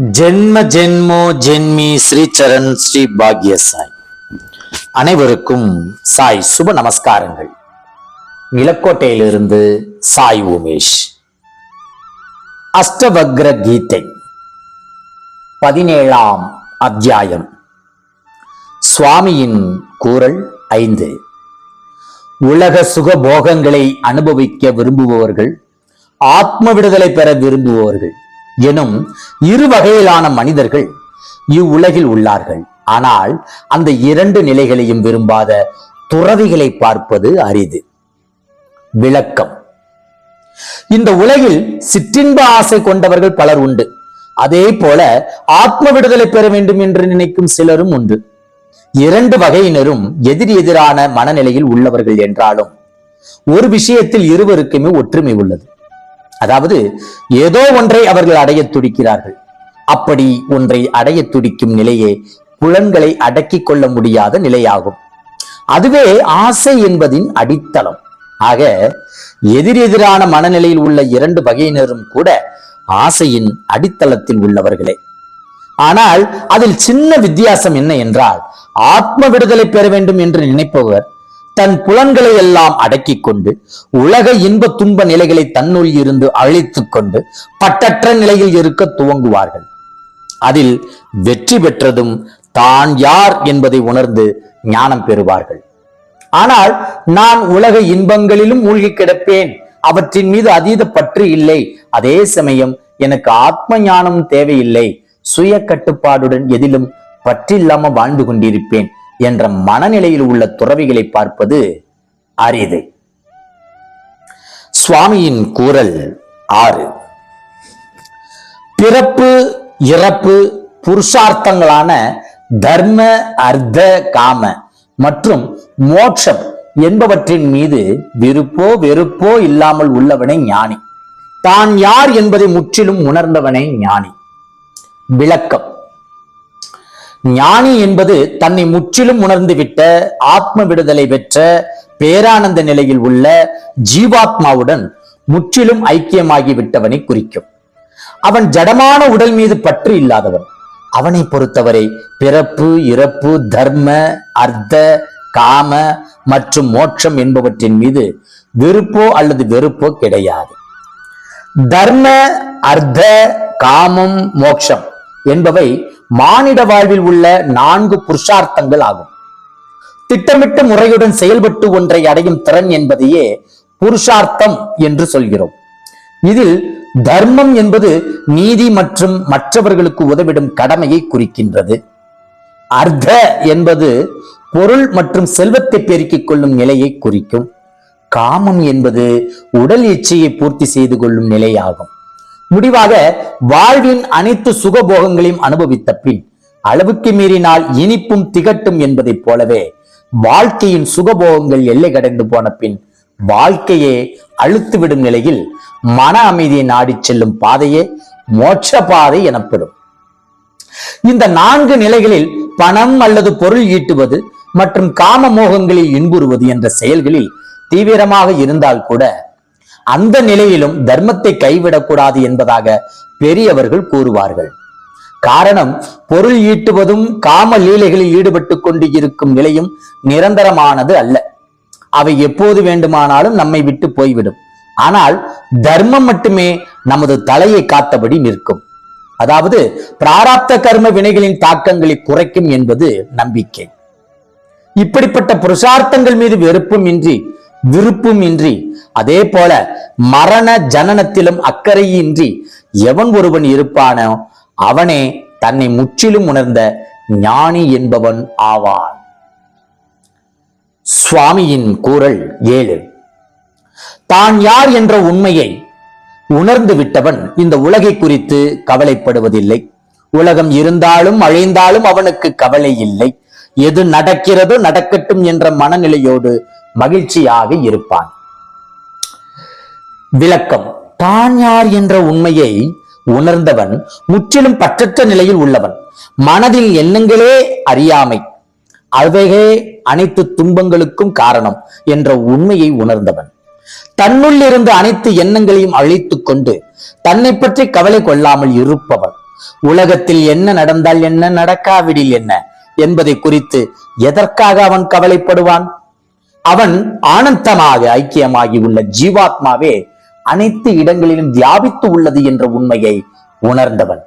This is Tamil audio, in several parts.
ஜென்ம ஜென்மோ ஜென்மி ஸ்ரீ சரண் ஸ்ரீ பாக்ய சாய் அனைவருக்கும் சாய் சுப நமஸ்காரங்கள். நிலக்கோட்டையிலிருந்து சாய் உமேஷ். அஷ்டவக்ர கீதை. பதினேழாம் அத்தியாயம். சுவாமியின் கூறல் ஐந்து. உலக சுக போகங்களை அனுபவிக்க விரும்புபவர்கள் ஆத்ம விடுதலை பெற விரும்புபவர்கள் எனும் இரு வகையிலான மனிதர்கள் இவ்வுலகில் உள்ளார்கள். ஆனால் அந்த இரண்டு நிலைகளையும் விரும்பாத துறவிகளை பார்ப்பது அரிது. விளக்கம். இந்த உலகில் சிற்றின்ப ஆசை கொண்டவர்கள் பலர் உண்டு. அதே போல ஆத்ம விடுதலை பெற வேண்டும் என்று நினைக்கும் சிலரும் உண்டு. இரண்டு வகையினரும் எதிர் எதிரான மனநிலையில் உள்ளவர்கள் என்றாலும் ஒரு விஷயத்தில் இருவருக்குமே ஒற்றுமை உள்ளது. அதாவது ஏதோ ஒன்றை அவர்கள் அடைய துடிக்கிறார்கள். அப்படி ஒன்றை அடைய துடிக்கும் நிலையே புலன்களை அடக்கிக் கொள்ள முடியாத நிலையாகும். அதுவே ஆசை என்பதின் அடித்தளம். ஆக எதிரெதிரான மனநிலையில் உள்ள இரண்டு வகையினரும் கூட ஆசையின் அடித்தளத்தில் உள்ளவர்களே. ஆனால் அதில் சின்ன வித்தியாசம் என்ன என்றால் ஆத்ம விடுதலை பெற வேண்டும் என்று நினைப்பவர் தன் புலன்களை எல்லாம் அடக்கி கொண்டு உலக இன்ப துன்ப நிலைகளை தன்னுள் இருந்து அழித்துக் கொண்டு பட்டற்ற நிலையில் இருக்க துவங்குவார்கள். அதில் வெற்றி பெற்றதும் தான் யார் என்பதை உணர்ந்து ஞானம் பெறுவார்கள். ஆனால் நான் உலக இன்பங்களிலும் மூழ்கி கிடப்பேன். அவற்றின் மீது அதீத பற்று இல்லை. அதே சமயம் எனக்கு ஆத்ம ஞானம் தேவையில்லை. சுய கட்டுப்பாடுடன் எதிலும் பற்றில்லாம வாழ்ந்து கொண்டிருப்பேன். என்ற மனநிலையில் உள்ள துறவிகளை பார்ப்பது அரிது. சுவாமியின் கூறல் ஆறு. பிறப்பு இறப்பு புருஷார்த்தங்களான தர்ம அர்த்த காம மற்றும் மோட்சம் என்பவற்றின் மீது விருப்போ வெறுப்போ இல்லாமல் உள்ளவனே ஞானி. தான் யார் என்பதை முற்றிலும் உணர்ந்தவனே ஞானி. விளக்கம். ஞானி என்பது தன்னை முற்றிலும் உணர்ந்துவிட்ட ஆத்ம விடுதலை பெற்ற பேரானந்த நிலையில் உள்ள ஜீவாத்மாவுடன் முற்றிலும் ஐக்கியமாகி விட்டவனை குறிக்கும். அவன் ஜடமான உடல் மீது பற்று இல்லாதவன். அவனை பொறுத்தவரை பிறப்பு இறப்பு தர்ம அர்த்த காம மற்றும் மோட்சம் என்பவற்றின் மீது வெறுப்போ அல்லது வெறுப்போ கிடையாது. தர்ம அர்த்த காமம் மோட்சம் என்பவை மானிட வாழ்வில் உள்ள நான்கு புருஷார்த்தங்கள் ஆகும். திட்டமிட்ட முறையுடன் செயல்பட்டு ஒன்றை அடையும் திறன் என்பதையே புருஷார்த்தம் என்று சொல்கிறோம். இதில் தர்மம் என்பது நீதி மற்றும் மற்றவர்களுக்கு உதவிடும் கடமையை குறிக்கின்றது. அர்த்த என்பது பொருள் மற்றும் செல்வத்தை பெருக்கிக் கொள்ளும் நிலையை குறிக்கும். காமம் என்பது உடல் இச்சையை பூர்த்தி செய்து கொள்ளும் நிலையாகும். முடிவாக வாழ்வின் அனைத்து சுகபோகங்களையும் அனுபவித்த பின் அளவுக்கு மீறினால் இனிப்பும் திகட்டும் என்பதைப் போலவே வாழ்க்கையின் சுகபோகங்கள் எல்லை கடந்து போன பின் வாழ்க்கையே அழுத்துவிடும் நிலையில் மன அமைதியை நாடி செல்லும் பாதையே மோட்ச பாதை எனப்படும். இந்த நான்கு நிலைகளில் பணம் அல்லது பொருள் ஈட்டுவது மற்றும் காம மோகங்களில் இன்புறுவது என்ற செயல்களில் தீவிரமாக இருந்தால் கூட அந்த நிலையிலும் தர்மத்தை கைவிடக்கூடாது என்பதாக பெரியவர்கள் கூறுவார்கள். காரணம் பொருள் ஈட்டுவதும் காம லீலைகளில் ஈடுபட்டு கொண்டு இருக்கும் நிலையும் நிரந்தரமானது அல்ல. அவை எப்போது வேண்டுமானாலும் நம்மை விட்டு போய்விடும். ஆனால் தர்மம் மட்டுமே நமது தலையை காத்தபடி நிற்கும். அதாவது பிராராப்த கர்ம வினைகளின் தாக்கங்களை குறைக்கும் என்பது நம்பிக்கை. இப்படிப்பட்ட புருஷார்த்தங்கள் மீது வெறுப்பும் இன்றி விருப்பும் இன்றி அதே போல மரண ஜனனத்திலும் அக்கறையின்றி எவன் ஒருவன் இருப்பானோ அவனே தன்னை முற்றிலும் உணர்ந்த ஞானி என்பவன் ஆவான். சுவாமியின் கூறல் ஏழு. தான் யார் என்ற உண்மையை உணர்ந்து விட்டவன் இந்த உலகை குறித்து கவலைப்படுவதில்லை. உலகம் இருந்தாலும் அழைந்தாலும் அவனுக்கு கவலை இல்லை. எது நடக்கிறதோ நடக்கட்டும் என்ற மனநிலையோடு மகிழ்ச்சியாக இருப்பான். விளக்கம். தான் யார் என்ற உண்மையை உணர்ந்தவன் முற்றிலும் பற்றற்ற நிலையில் உள்ளவன். மனதில் எண்ணங்களே அறியாமை. அவைகே அனைத்து துன்பங்களுக்கும் காரணம் என்ற உண்மையை உணர்ந்தவன். தன்னுள் இருந்து அனைத்து எண்ணங்களையும் அழித்துக் கொண்டு தன்னை பற்றி கவலை கொள்ளாமல் இருப்பவன். உலகத்தில் என்ன நடந்தால் என்ன நடக்காவிடில் என்ன? என்பதை குறித்து எதற்காக அவன் கவலைப்படுவான்? அவன் ஆனந்தமாக ஐக்கியமாகி உள்ள ஜீவாத்மாவே அனைத்து இடங்களிலும் வியாபித்து உள்ளது என்ற உண்மையை உணர்ந்தவன்.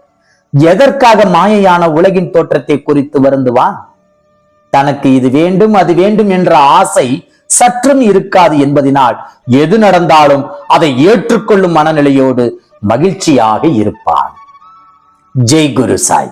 எதற்காக மாயையான உலகின் தோற்றத்தை குறித்து வருந்துவான்? தனக்கு இது வேண்டும் அது வேண்டும் என்ற ஆசை சற்றும் இருக்காது என்பதினால் எது நடந்தாலும் அதை ஏற்றுக்கொள்ளும் மனநிலையோடு மகிழ்ச்சியாக இருப்பான். ஜெய் குரு சாய்.